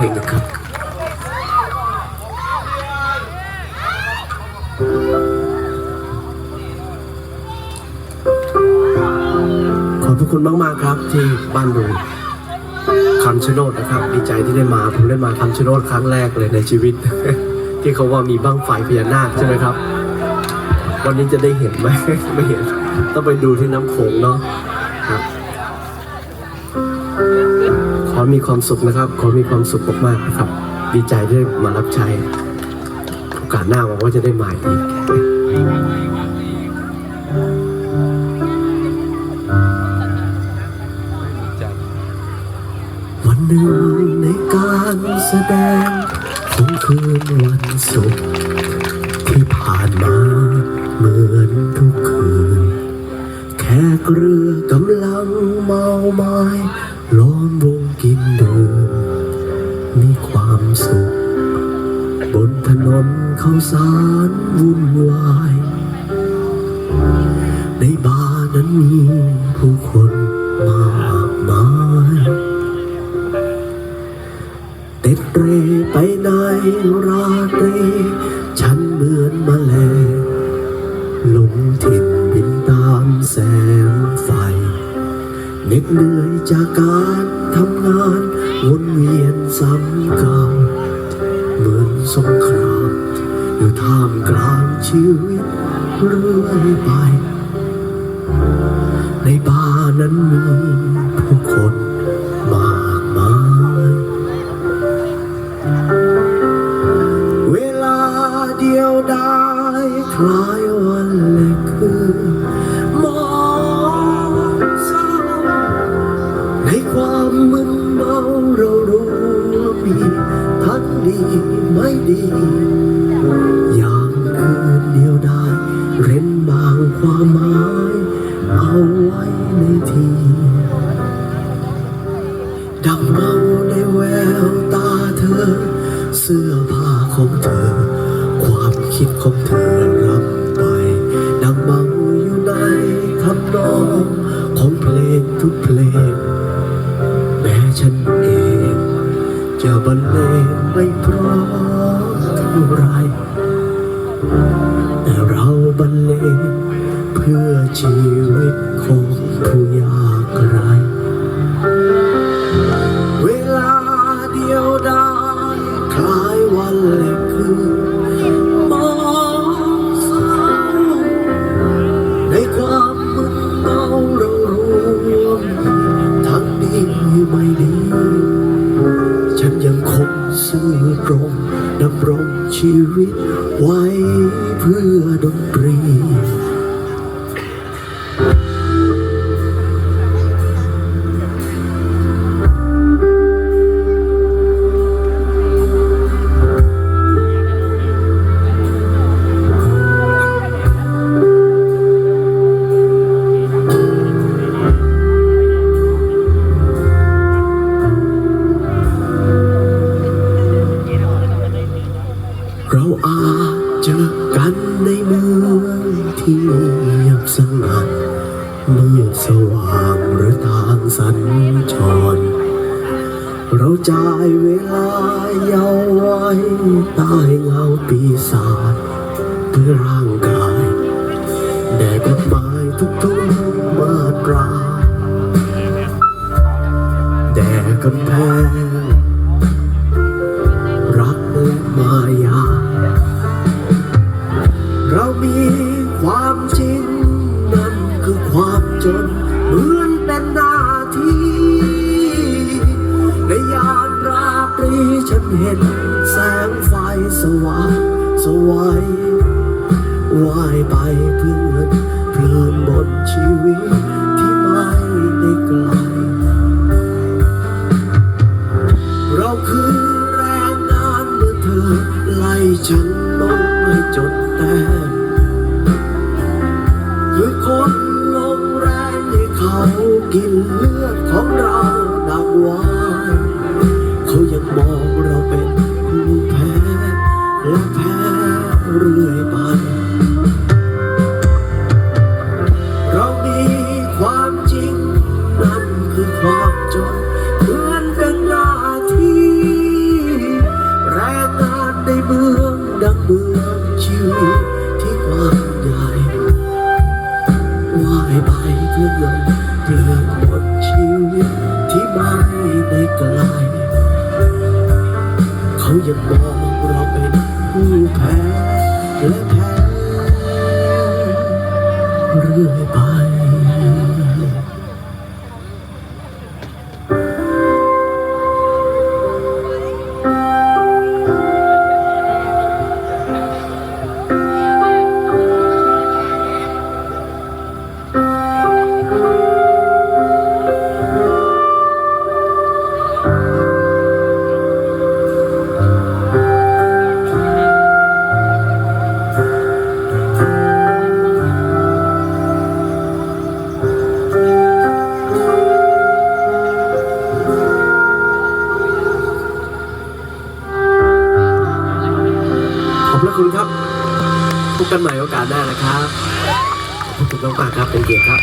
เพลงหนึ่งครับขอบพระคุณมาก ๆ ครับที่บ้านดุงคำชะโนดนะครับ ดีใจที่ได้มา ผมได้มาคำชะโนดครั้งแรกเลยในชีวิต ที่เขาว่ามีบ้างไฟพญานาคใช่ไหมครับ วันนี้จะได้เห็นไหมไม่เห็น ต้องไปดูที่น้ำโขงเนาะครับ มีความสุขนะครับ ขอมีความสุขมากๆนะครับ ดีใจที่ได้มารับใช้โอกาสหน้าหวังว่าจะได้มาอีกวันหนึ่งในการแสดงของคืนวันศุกร์ที่ผ่านมาเหมือนทุกคืนแขกเรือกำลังเมาไม้ล้อมวง นถนเขาวสารวุ่นวาย ในบาร์นั้นมีผู้คนมากมายเต็ดเรไปในราตรี ฉันเหมือนมาแมลงลงถิ่นบินตามแสงไฟเหน็ดเหนื่อยจากการทำงานวนเวียนซ้ำเก่าเหมือนสงคราม อยู่ท่ามกลางชีวิตเรื่อยไป ในบ้านนั้นมี ความหมายเอาไว้ในทีดังเมาในแววตาเธอ เสื้อผ้าของเธอ ความคิดของเธอรับไปดังเมาอยู่ในทำนองของเพลงทุกเพลง แม้ฉันเองจะบรรเลงไม่เพราะเท่าไรแต่เราบรรเลง เพื่อชีวิตของผู้ยากไร้เวลาเดียวดายคล้ายวันเล็กคือมองเศร้าในความมึนเมาเรารู้ว่ามีทั้งดีไม่ดี ฉันยังคงซื่อตรงดำรงชีวิตไว้เพื่อดนตรี มืดสว่างหรือทางสัญจร เราจ่ายเวลาเยาว์ไว้ใต้เงาปีศาจเพื่อร่างกายแด่กฎหมายทุกๆมาตราแด่กำแพงรักและมายา จนเหมือนเป็นหน้าที่ในยามราตรีฉันเห็นแสงไฟสว่างสวัยว่ายไปเพื่อเพลินบนชีวิต กินเลือดของเราดังวายเขายังมองเราเป็นผู้แพ้และแพ้เรื่อยไปเรามีความจริงนั้นคือความจนเหมือนเป็นหน้าที่แรงงานในเมืองดังเมืองชีวิต ไม่ไปไกลเขาอย่าบอกเราเป็นผู้แพ้ พบกันใหม่โอกาสหน้านะครับขอบคุณมากๆครับเป็นเกียรติครับ